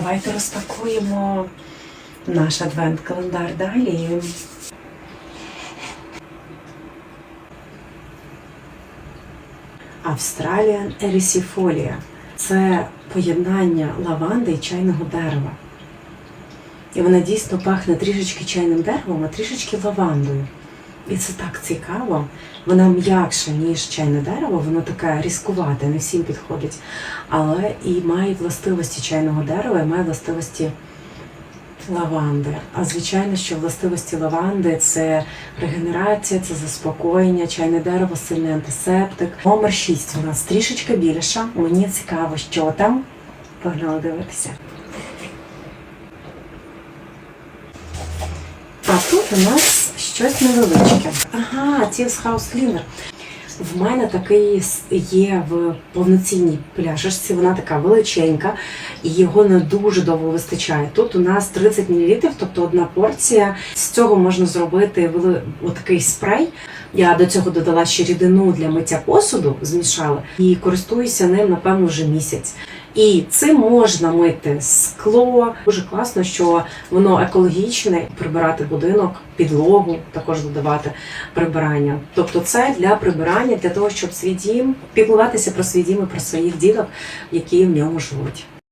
Давайте розпакуємо наш адвент-календар далі. Австраліан ерісіфолія. Це поєднання лаванди і чайного дерева. І вона дійсно пахне трішечки чайним деревом, а трішечки лавандою. І це так цікаво. Вона м'якша, ніж чайне дерево, воно таке різкувате, не всім підходить. Але і має властивості чайного дерева, і має властивості лаванди. А звичайно, що властивості лаванди це регенерація, це заспокоєння, чайне дерево, сильний антисептик. Номер 6 у нас трішечки більша. Мені цікаво, що там. Погнали дивитися. А тут у нас щось невеличке. Ага, Tears House Cleaner. В мене такий є в повноцінній пляшечці, вона така величенька, і його не дуже довго вистачає. Тут у нас 30 мл, тобто одна порція. З цього можна зробити отакий спрей. Я до цього додала ще рідину для миття посуду, змішала і користуюся ним, напевно, вже місяць. І цим можна мити скло. Дуже класно, що воно екологічне, прибирати будинок, підлогу, також додавати прибирання. Тобто це для прибирання, для того, щоб свій дім піклуватися про свій дім і про своїх діток, які в ньому живуть.